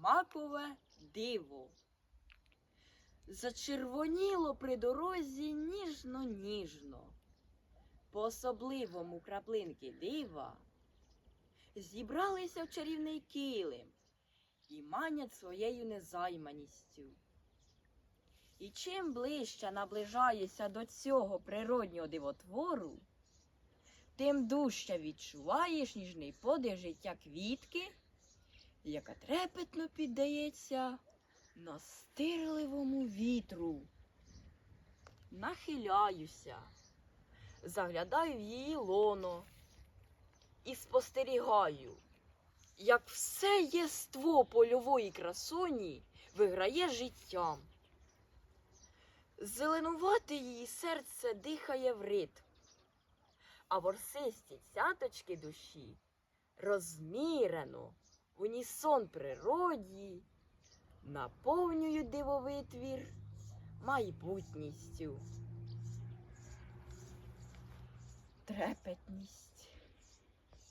макове диво. Зачервоніло при дорозі ніжно-ніжно. По особливому краплинки дива зібралися в чарівний килим і манять своєю незайманістю. І чим ближче наближаєшся до цього природнього дивотвору, тим дужче відчуваєш ніжний подих життя квітки, яка трепетно піддається настирливому вітру. Нахиляюся, заглядаю в її лоно і спостерігаю, як все єство польової красуні виграє життям. Зеленувати її серце дихає в ритм, а ворсисті цяточки душі розмірено, в унісон природі, наповнюють дивовитвір майбутністю. Трепетність.